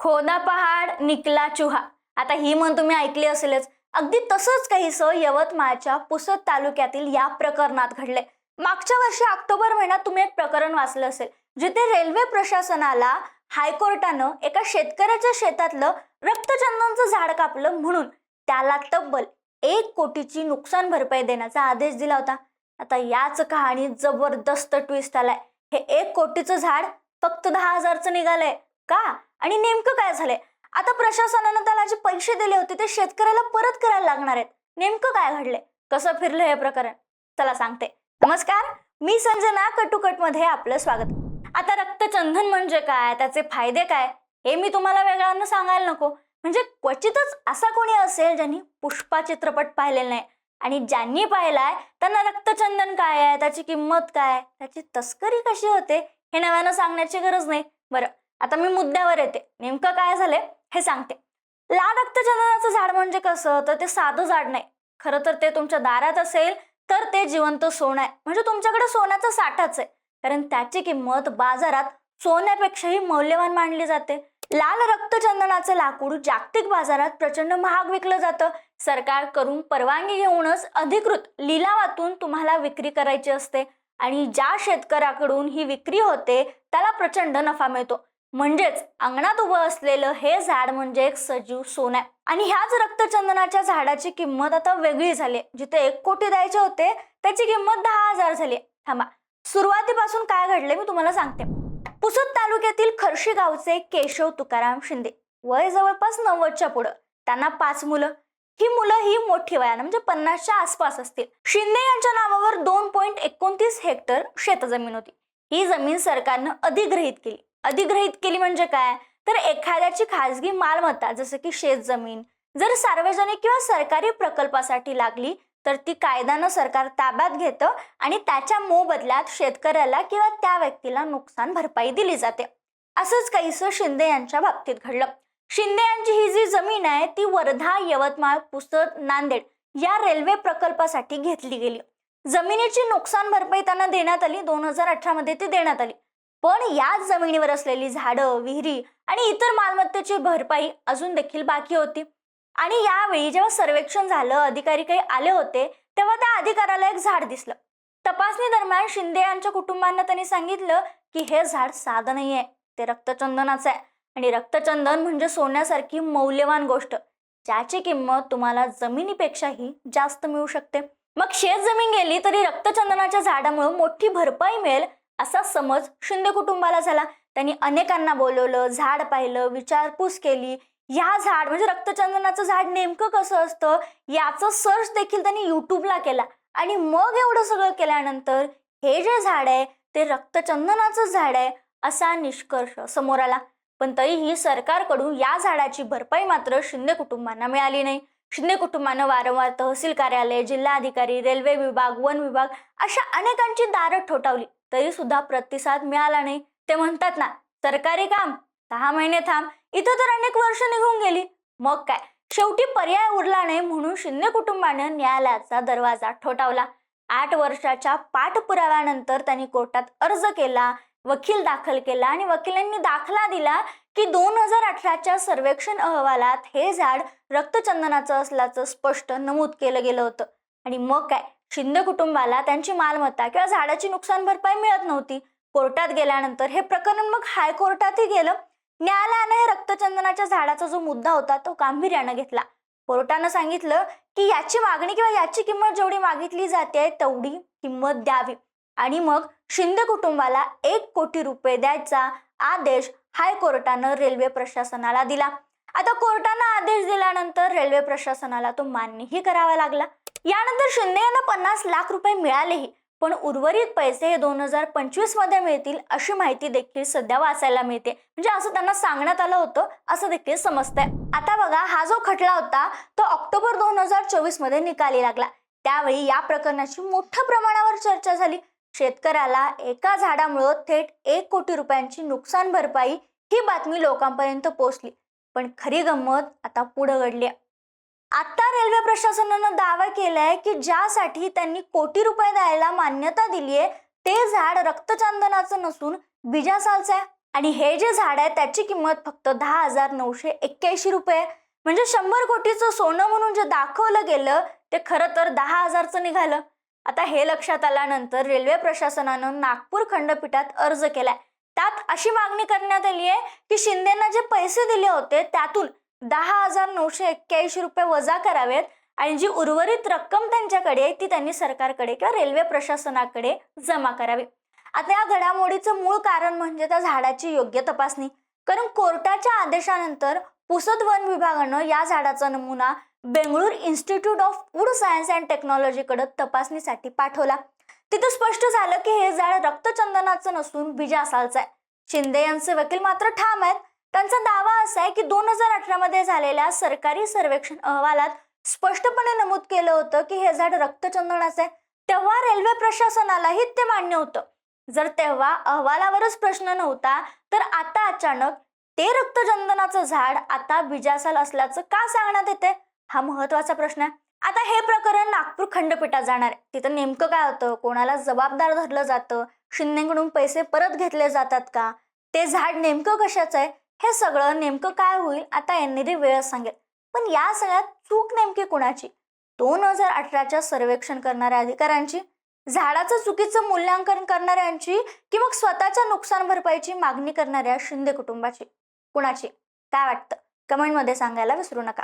खोदा पहाड निकला चुहा. आता ही म्हण तुम्ही ऐकली असेलच. अगदी तसंच काहीसं यवतमाळच्या पुसद तालुक्यातील या प्रकरणात घडले मागच्या वर्षी ऑक्टोबर महिन्यात तुम्ही एक प्रकरण वाचलं असेल जिथे रेल्वे प्रशासनाला हायकोर्टानं एका शेतकऱ्याच्या शेतातलं रक्तचंदनचं झाड कापलं म्हणून त्याला तब्बल एक कोटीची नुकसान भरपाई देण्याचा आदेश दिला होता. आता याच कहाणीत जबरदस्त ट्विस्ट आलाय. हे एक कोटीचं झाड फक्त दहा हजारचं निघालंय. का? आणि नेमकं काय झालंय? आता प्रशासनानं त्याला जे पैसे दिले होते ते शेतकऱ्याला परत करायला लागणार आहेत. नेमकं काय घडलंय? कसं फिरलं हे प्रकरण? चला सांगते. नमस्कार मी संजना कटुकटमध्ये आपलं स्वागत. आता रक्तचंदन म्हणजे काय? त्याचे फायदे काय? हे मी तुम्हाला वेगळ्यानं सांगायला नको. म्हणजे क्वचितच असा कोणी असेल ज्यांनी पुष्पा चित्रपट पाहिलेला नाही. आणि ज्यांनी पाहिलाय त्यांना रक्तचंदन काय आहे? त्याची किंमत काय त्याची तस्करी कशी होते? हे नव्यानं सांगण्याची गरज नाही. बरं आता मी मुद्द्यावर येते. नेमकं काय झालंय हे सांगते. लाल रक्तचंदनाचं झाड म्हणजे कसं? तर ते साधं झाड नाही. खरं तर ते तुमच्या दारात असेल तर ते जिवंत सोनं आहे. म्हणजे तुमच्याकडे सोन्याचा साठाच आहे. कारण त्याची किंमत बाजारात सोन्यापेक्षाही मौल्यवान मानली जाते. लाल रक्तचंदनाचं लाकूड जागतिक बाजारात प्रचंड महाग विकलं जातं. सरकारकडून परवानगी घेऊनच अधिकृत लिलावातून तुम्हाला विक्री करायची असते. आणि ज्या शेतकऱ्याकडून ही विक्री होते त्याला प्रचंड नफा मिळतो. म्हणजेच अंगणात उभं असलेलं हे झाड म्हणजे एक सजीव सोन आहे. आणि ह्याच रक्तचंदनाच्या झाडाची किंमत आता वेगळी झाली जिथे एक कोटी द्यायचे होते त्याची किंमत दहा हजार झाली थांबा. सुरुवातीपासून काय घडले मी तुम्हाला सांगते. पुसद तालुक्यातील खर्शी गावचे केशव तुकाराम शिंदे. वय जवळपास नव्वदच्या पुढं. त्यांना पाच मुलं. ही मुलं ही मोठी वयानं म्हणजे पन्नासच्या आसपास असतील. शिंदे यांच्या नावावर दोन पॉईंट एकोणतीस हेक्टर शेतजमीन होती. ही जमीन सरकारनं अधिग्रहित केली. अधिग्रहित केली म्हणजे काय? तर एखाद्याची खाजगी मालमत्ता जसं की शेतजमीन जर सार्वजनिक किंवा सरकारी प्रकल्पासाठी लागली तर ती कायद्यानं सरकार ताब्यात घेतं आणि त्याच्या मोबदल्यात शेतकऱ्याला किंवा त्या व्यक्तीला नुकसान भरपाई दिली जाते. असंच काहीसं शिंदे यांच्या बाबतीत घडलं. शिंदे यांची ही जी जमीन आहे ती वर्धा यवतमाळ पुसद नांदेड या रेल्वे प्रकल्पासाठी घेतली गेली. जमिनीची नुकसान भरपाई त्यांना देण्यात आली. दोन हजार अठरा मध्ये ती देण्यात आली. पण याच जमिनीवर असलेली झाडं विहिरी आणि इतर मालमत्तेची भरपाई अजून देखील बाकी होती. आणि यावेळी जेव्हा सर्वेक्षण झालं अधिकारी काही आले होते तेव्हा त्या अधिकाऱ्याला एक झाड दिसलं. तपासणी दरम्यान शिंदे यांच्या कुटुंबांना त्यांनी सांगितलं की हे झाड साधं नाहीये ते रक्तचंदनाचं आहे. आणि रक्तचंदन म्हणजे सोन्यासारखी मौल्यवान गोष्ट ज्याची किंमत तुम्हाला जमिनीपेक्षाही जास्त मिळू शकते. मग शेत जमीन गेली तरी रक्तचंदनाच्या झाडामुळे मोठी भरपाई मिळेल असा समज शिंदे कुटुंबाला झाला. त्यांनी अनेकांना बोलवलं झाड पाहिलं विचारपूस केली. या झाड म्हणजे रक्तचंदनाचं झाड नेमकं कसं असतं याचं सर्च देखील त्यांनी युट्यूबला केला. आणि मग एवढं सगळं केल्यानंतर हे जे झाड आहे ते रक्तचंदनाचं झाड आहे असा निष्कर्ष समोर आला. पण तरीही सरकारकडून या झाडाची भरपाई मात्र शिंदे कुटुंबांना मिळाली नाही. शिंदे कुटुंबानं वारंवार तहसील कार्यालय जिल्हाधिकारी रेल्वे विभाग वन विभाग अशा अनेकांची दारं ठोठावली. तरी सुद्धा प्रतिसाद मिळाला नाही. ते म्हणतात ना सरकारी काम सहा महिने थांब इथं तर अनेक वर्ष निघून गेली. मग काय? शेवटी पर्याय उरला नाही म्हणून शिंदे कुटुंबाने न्यायालयाचा दरवाजा ठोठावला. आठ वर्षाच्या पाठपुराव्यानंतर त्यांनी कोर्टात अर्ज केला वकील दाखल केला आणि वकिलांनी दाखला दिला की दोन हजार अठराच्या सर्वेक्षण अहवालात हे झाड रक्तचंदनाचं असल्याचं स्पष्ट नमूद केलं गेलं होतं. आणि मग काय? शिंदे कुटुंबाला त्यांची मालमत्ता किंवा झाडाची नुकसान भरपाई मिळत नव्हती. कोर्टात गेल्यानंतर हे प्रकरण मग हायकोर्टातही गेलं. न्यायालयानं हे रक्तचंदनाच्या झाडाचा जो मुद्दा होता तो गांभीर्यानं घेतला. कोर्टानं सांगितलं की याची मागणी किंवा याची किंमत जेवढी मागितली जाते तेवढी किंमत द्यावी. आणि मग शिंदे कुटुंबाला एक कोटी रुपये द्यायचा आदेश हायकोर्टानं रेल्वे प्रशासनाला दिला. आता कोर्टानं आदेश दिल्यानंतर रेल्वे प्रशासनाला तो मान्यही करावा लागला. यानंतर शिंदे यांना पन्नास लाख रुपये मिळालेही पण उर्वरित पैसे हे दोन हजार पंचवीसमध्ये मिळतील अशी माहिती देखील सध्या वाचायला मिळते. म्हणजे असं त्यांना सांगण्यात आलं होतं असं देखील समजतंय. आता बघा हा जो खटला होता तो ऑक्टोबर दोन हजार चोवीसमध्ये निकाली लागला. त्यावेळी या प्रकरणाची मोठ्या प्रमाणावर चर्चा झाली. शेतकऱ्याला एका झाडामुळं थेट एक कोटी रुपयांची नुकसान भरपाई ही बातमी लोकांपर्यंत पोहोचली. पण खरी गंमत आता पुढं घडली आता रेल्वे प्रशासनानं दावा केलाय की ज्यासाठी त्यांनी कोटी रुपये द्यायला मान्यता दिलीये ते झाड रक्तचंदनाचं नसून बिजासालचं आहे. आणि हे जे झाड आहे त्याची किंमत फक्त दहा हजार नऊशे एक्क्याऐंशी रुपये म्हणजे शंभर कोटीचं सोनं म्हणून जे दाखवलं गेलं ते खरं तर दहा हजारचं निघालं. आता हे लक्षात आल्यानंतर रेल्वे प्रशासनानं नागपूर खंडपीठात अर्ज केलाय. त्यात अशी मागणी करण्यात आली आहे की शिंदेना जे पैसे दिले होते त्यातून दहा हजार नऊशे एक्क्याऐंशी रुपये वजा करावेत आणि जी उर्वरित रक्कम त्यांच्याकडे आहे ती त्यांनी सरकारकडे किंवा रेल्वे प्रशासनाकडे जमा करावी. आता या घडामोडीचं मूळ कारण म्हणजे त्या झाडाची योग्य तपासणी. कारण कोर्टाच्या आदेशानंतर पुसद वन विभागानं या झाडाचा नमुना Bengaluru institute of food science and टेक्नॉलॉजीकडे तपासणीसाठी पाठवला. तिथं स्पष्ट झालं की हे झाड रक्तचंदनाचं नसून बिजासालचं आहे. शिंदे यांचे वकील मात्र ठाम आहेत. त्यांचा दावा असा आहे की दोन हजार अठरा मध्ये झालेल्या सरकारी सर्वेक्षण अहवालात स्पष्टपणे नमूद केलं होतं की हे झाड रक्तचंदनाचं आहे. तेव्हा रेल्वे प्रशासनालाही ते मान्य होतं. जर तेव्हा अहवालावरच प्रश्न नव्हता तर आता अचानक ते रक्तचंदनाचं झाड आता बिजासाल असल्याचं का सांगण्यात येते? हा महत्त्वाचा प्रश्न आहे. आता हे प्रकरण नागपूर खंडपीठात जाणार आहे. तिथं नेमकं काय होतं? कोणाला जबाबदार धरलं जातं? शिंदेकडून पैसे परत घेतले जातात का? ते झाड नेमकं कशाचं आहे? हे सगळं नेमकं काय होईल आता यांनी वेळ सांगेल. पण या सगळ्यात चूक नेमकी कुणाची? दोन हजार अठराच्या सर्वेक्षण करणाऱ्या अधिकाऱ्यांची? झाडाचं चुकीचं मूल्यांकन करणाऱ्यांची? की मग स्वतःच्या नुकसान भरपाईची मागणी करणाऱ्या शिंदे कुटुंबाची? कुणाची? काय वाटतं? कमेंटमध्ये सांगायला विसरू नका.